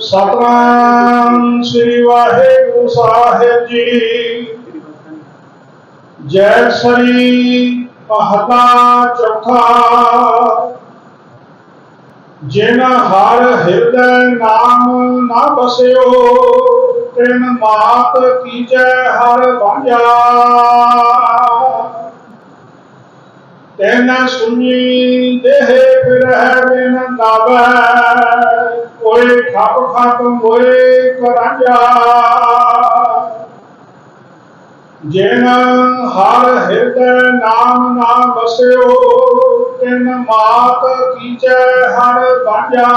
ਸਤਨਾਮ ਸ੍ਰੀ ਵਾਹਿਗੁਰੂ ਸਾਹਿਬ ਜੀ। ਜੈ ਸ੍ਰੀ ਮਹਤਾ ਚੌਥਾ। ਜਿਨ ਹਰ ਹਿਰਦੈ ਨਾਮ ਨਾ ਬਸਿਓ, ਤਿਨ ਮਾਤ ਕੀਜੈ ਹਰ ਵਾਂਝਾ। ਤੈਨ ਸੁਣੀ ਦੇਹ ਫਿਰਹਿ ਬਿਨ ਨਾਵੈ। ਕੋਈ ਠੱਪ ਖਪ ਮੋਏ ਕਰਾਂਜਾ। ਜਿਨ ਹਰ ਹਿਰਦੈ ਨਾਮ ਨਾ ਬਸਿਓ ਤਿਨ ਮਾਤ ਕੀਚੈ ਹਰ ਬਾਝਾ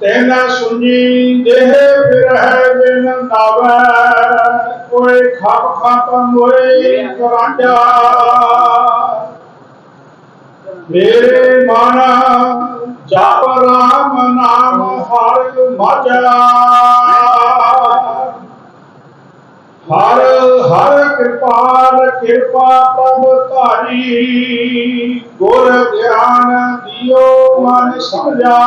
ਤੈਨ ਸੁਣੀ ਦੇਹ ਫਿਰਹਿ ਬਿਨ ਨਾਵੈ, ਕੋਈ ਖਪ ਖਪ ਮੋਏ ਕਰਾਂਜਾ। ਮੇਰੇ ਮਨ ਜਪ ਰਾਮ ਨਾਮ ਹਰ ਮਾਝਾ ਹਰ ਹਰ ਕਿਰਪਾਲ, ਕਿਰਪਾ ਪ੍ਰਭ ਧਾਰੀ। ਗੁਰ ਗਿਆਨ ਦਿਓ ਮਨ ਸਮਝਾ।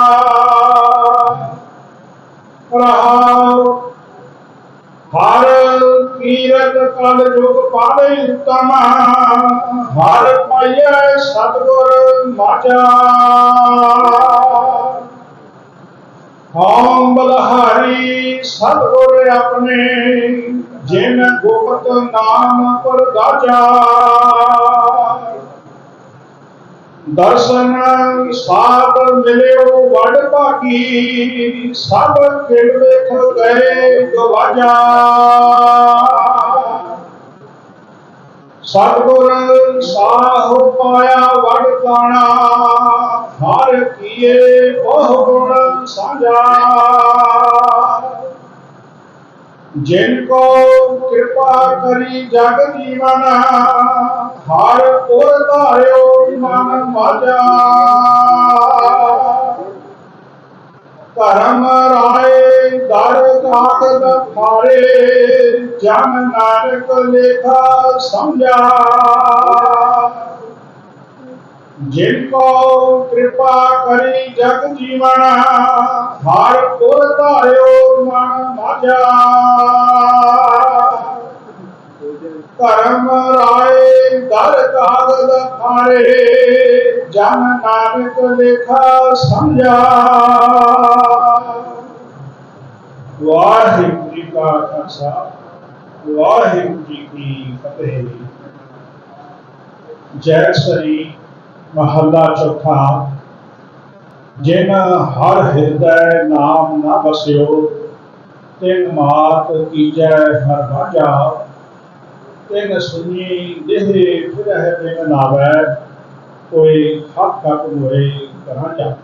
ਰਹਾਉ, ਹਰ ਕੀਰਤ ਕਲ ਜੁਗ ਪਾਵੇ ਉਤਮ। ਹਰ ਪਾਈਐ ਸਤਗੁਰ ਮਾਝਾ ਹਉ ਬਲਹਾਰੀ ਸਤਗੁਰ ਆਪਣੇ, ਜਿਨ ਗੁਪਤ ਨਾਮ ਪ੍ਰਗਾਜਾ ਦਰਸ਼ਨ ਸਾਧ ਮਿਲਿਓ ਵਡ ਭਾਗੀ, ਸਭ ਖਿਲ ਵੇਖ ਗਏ ਗਵਾਜਾ। ਸਤਗੁਰ ਸਾਹੁ ਪਾਇਆ ਵਡ ਕਾਣਾ, ਹਰ ਕੀਏ ਬਹੁ ਗੁਣ ਸਾਂਝਾ। ਜਿਨ ਕੋ ਕਿਰਪਾ ਕਰੀ ਜਗ ਜੀਵਨ ਹਰ ਉਰ ਧਾਰਿਓ ਮਨ ਮਾਜਾ। ਧਰਮ ਰਾਏ ਦਰ ਕਾਟ ਦਖਾਰੇ ਜਨ ਨਾਨਕ ਲੇਖਾ ਸਮਝਾ। ਜਿਨ ਕੋ ਕਿਰਪਾ ਕਰੀ ਜਗ ਜੀਵਨ ਹਰ ਪੁਰ ਧਾਰਿਓ ਮਨ ਮਾਜਾ। ਧਰਮ ਰਾਏ, ਦਰ ਕਾਗਦ ਖਾਰੇ ਜਨ ਨਾਨਕ ਲੇਖਾ ਸਮਝਾ। ਵਾਹਿਗੁਰੂ ਜੀ ਕਾ ਖਾਲਸਾ, ਵਾਹਿਗੁਰੂ ਜੀ ਕੀ ਫਤਿਹ। ਜੈ ਸ੍ਰੀ ਮਹੱਲਾ ਚੌਥਾ ਜਿਨ ਹਰ ਹਿਰਦੈ ਨਾਮ ਨਾ ਬਸਿਓ, ਤਿਨ ਮਾਤ ਕੀਜੈ ਹਰ ਵਾਜਾ। ਤਿਨ ਸੁਣੀ ਦੇਹ ਫਿਰਹਿ ਬਿਨ ਨਾਵੈ ਕੋਈ ਹੱਕ ਹੱਕ ਹੋਏ ਕਹਾਂ ਜਾ